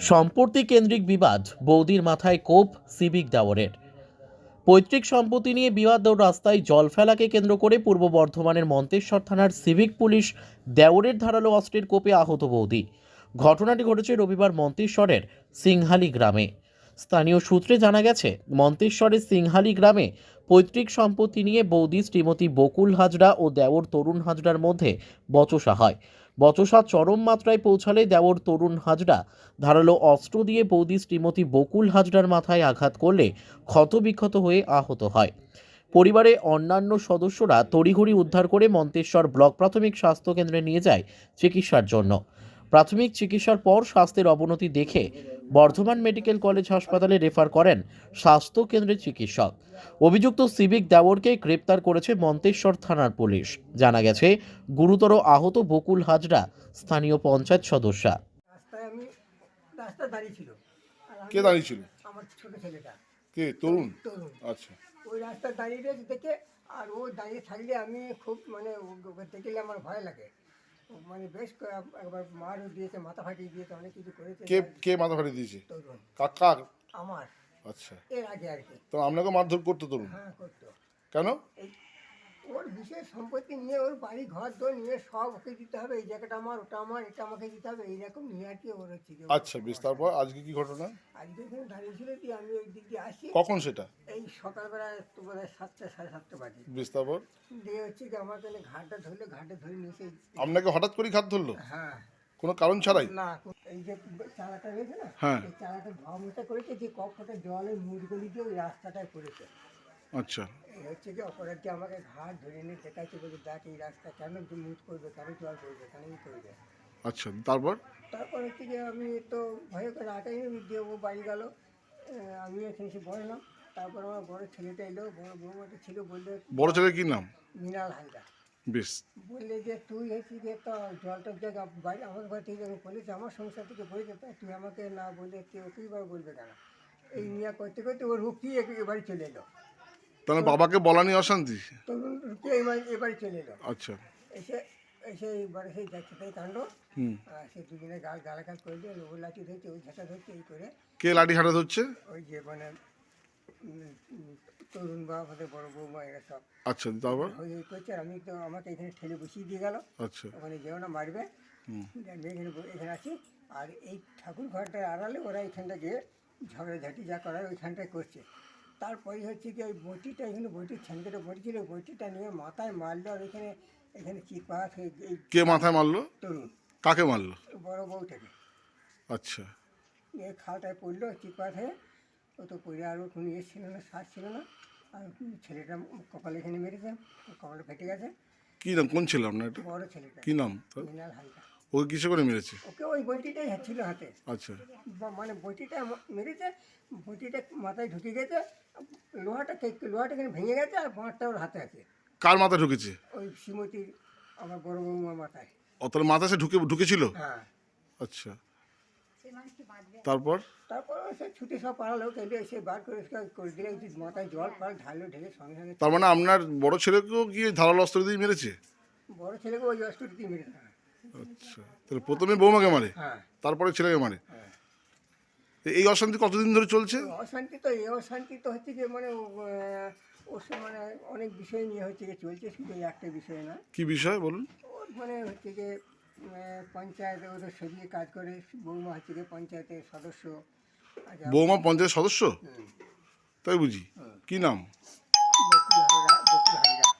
সম্পত্তি কেন্দ্রিক বিবাদ, বৌদির মাথায় কোপ, সিভিক দাওয়ারের। পৈতৃক সম্পত্তি নিয়ে বিবাদ ও রাস্তায় জল ফেলাকে কেন্দ্র করে পূর্ব বর্ধমানের মন্তেশ্বর থানার সিভিক পুলিশ দেওরের ধারালো অস্ত্রের কোপে আহত বৌদি। ঘটনাটি ঘটেছে রবিবার মন্তেশ্বরের সিংহালি গ্রামে। স্থানীয় সূত্রে জানা গেছে, মন্তেশ্বরের সিংহালি গ্রামে পৈতৃক সম্পত্তি নিয়ে বৌদি শ্রীমতী বকুল হাজরা ও দেওর তরুণ হাজরার মধ্যে বচসা হয়। বচসা চরম মাত্রায় পৌঁছালে দেওর তরুণ হাজরা ধারালো অস্ত্র দিয়ে বৌদি শ্রীমতী বকুল হাজরার মাথায় আঘাত করলে ক্ষতবিক্ষত হয়ে আহত হয়। পরিবারে অন্যান্য সদস্যরা তড়িঘড়ি উদ্ধার করে মন্তেশ্বর ব্লক প্রাথমিক স্বাস্থ্য কেন্দ্রে নিয়ে যায় চিকিৎসার জন্য। প্রাথমিক চিকিৎসার পর স্বাস্থ্যের অবনতি দেখে বর্ধমান মেডিকেল কলেজ হাসপাতালে রেফার করেন স্বাস্থ্য কেন্দ্রের চিকিৎসক। অভিযুক্ত সিভিক দেওরকে গ্রেপ্তার করেছে মন্তেশ্বর থানার পুলিশ। জানা গেছে গুরুতর আহত বকুল হাজরা স্থানীয় পঞ্চায়েত সদস্যা। রাস্তায় আমি রাস্তায় দাঁড়িয়ে ছিল। আর আমি- কে দাঁড়িয়ে ছিল? আমার ছোট ছেলেটা। কে? তরুণ? তরুণ। আচ্ছা। ওই রাস্তায় দাঁড়িয়ে রয়েছে দেখে আর ও দাঁড়িয়ে থাকলে আমি খুব মানে ও- ওকে দেখলে আমার ভয় লাগে। মানে বেশ ক- একবার মারও দিয়েছে মাথা ফাটিয়ে দিয়েছে অনেক কিছু করেছে। কে কে মাথা ফাটিয়ে দিয়েছে? তরুণ কাকা? আমার। আচ্ছা। এর আগে আর কি। তো আপনাকে মারধর করতো তরুণ হ্যাঁ করতো। কেন? এই ওর বিশেষ সম্পত্তি নিয়ে ওর বাড়ি ঘর দোর নিয়ে সব ওকে দিতে হবে এই জায়গাটা আমার ওটা আমার এটা আমাকে দিতে হবে এইরকম নিয়ে আর কি ওর হচ্ছে আচ্ছা বেশ তারপর আজকে কি ঘটনা? আজকে এখানে দাঁড়িয়েছিল দিয়ে আমি ওই দিক দিয়ে আসি। কখন সেটা? সকালবেলা তো বোধ হয় সাতটা সাড়ে সাতটা বাজে। বেশ তারপর দিয়ে হচ্ছে কি আমার কাছে ঘাটটা ধরলে ঘাটে ধরে নিয়ে এসে আপনাকে হঠাৎ করেই খাত ধরলো? হ্যাঁ। কোনো কারণ ছাড়াই? না এই যে চালাটা রয়েছে না হ্যাঁ। এই চালাটা ভমটা করেছে যে কপটা জলে মুড়গলি দিয়ে ওই রাস্তাটায় করেছে। আচ্ছা। হচ্ছে কি অপরাধ আমাকে ঘাট ধরে নিয়ে দেখাচ্ছে বলে দেখ এই রাস্তা কেন মুখ করবে কেন জল করবে কেন ই করবে? আচ্ছা তারপর? তারপর হচ্ছে যে আমি তো ভয় করে আটাই দিয়ে ও বাড়ি গেল। আমি এখানে এসে বললাম তারপর আমার বড় ছেলেটা এলো বড় বৌমাটা ছিল বললে বড় ছেলের কি নাম? মৃণাল হালদার। বেশ। বললে যে তুই হচ্ছে যে তো জলটার জায়গা বাড়ি আমার ঘর থেকে যখন বলেছে আমার সংসার থেকে বলেছে তা তুই আমাকে না বলে তুই ওকেই বার বলবে কেন? এই নিয়ে করতে করতে ওর রুকি এবারে চলে এলো। তাহলে বাবাকে বলা নিয়ে অশান্তি? তরুণ রুকি এবারে চলে এলো। আচ্ছা। এসে এসে এইবারে সেই যাচ্ছে তাই কাণ্ড। সে দুজনে গাল গালাগাল করলে ও লাঠি ধরছে ওই ঝাঁটা ধরছে এই করে। কে লাঠি হাঁটা ধরছে? ওই যে মানে তরুণ বা আমাদের বড় বৌমা এরা সব। আচ্ছা তারপর? ওই করছে আমি তো আমাকে এখানে ঠেলে বসিয়ে দিয়ে গেল। আচ্ছা। ওখানে যেও না মারবে। আমি এখানে এখানে আছি। আর এই ঠাকুর ঘরটার আড়ালে ওরা এখানটা গিয়ে ঝগড়াঝাটি যা করার ওইখানটায় করছে। তারপরে হচ্ছে কি ওই বটিটা এখানে বটির ছানকেটা বটি ছিল বটিটা নিয়ে মাথায় মারলো আর এখানে এখানে চিৎপাত হয়ে কে মাথায় মারলো? তরুণ। কাকে মারলো? বড় বউটাকে আচ্ছা। খালটায় পড়ল চিৎপাত হয়ে ও তো পড়ে আর ওর কোনো ইয়ে ছিল না শ্বাস ছিল না। আর ছেলেটা কপালে এখানে মেরেছে কপালে ফেটে গেছে। কি নাম? কোন ছিল আপনার এটা? বড় ছেলেটা। কি নাম তার? মিনাল হালকা ওকে কিসে করে মেরেছে? ওকে ওই বটিটাই ছিল হাতে। আচ্ছা। বা- মানে বটিটা ম- মেরেছে বটিটা মাথায় ঢুকে গেছে লোহাটা কে- লোহাটা এখানে ভেঙে গেছে আর বাঁটটা ওর হাতে আছে। কার মাথায় ঢুকেছে? ওই শ্রীমতীর আমার বড় বৌমার মাথায়। ও তাহলে মাথায় সে ঢুকে ঢুকেছিল? হ্যাঁ। আচ্ছা। তারপর? তারপর সে ছুটি সব পাড়ালো কেটে এসে বার করে করে দিলে মাথায় জল ফাল ঢাললো ঢেলে সঙ্গে সঙ্গে তার মানে আপনার বড় ছেলেকেও কি ধারালো অস্ত্র দিয়ে মেরেছে? বড় ছেলেকে ওই অস্ত্রটি মেরে আচ্ছা তাহলে প্রথমে বৌমাকে মারে হ্যাঁ। তারপরে ছেলেকে মারে। হ্যাঁ। এই অশান্তি কতদিন ধরে চলছে? অশান্তি তো এই অশান্তি তো হচ্ছে যে মানে ওর মানে অনেক বিষয় নিয়ে হচ্ছে যে চলছে শুধু একটা বিষয় না। কি বিষয় বলুন? মানে হচ্ছে যে পঞ্চায়েত সদস্য দিয়ে কাজ করে বৌমা হচ্ছে গিয়ে পঞ্চায়েতের সদস্য। আচ্ছা, বৌমা পঞ্চায়েত সদস্য? তাই বুঝি। কি নাম? বকুল হাজরা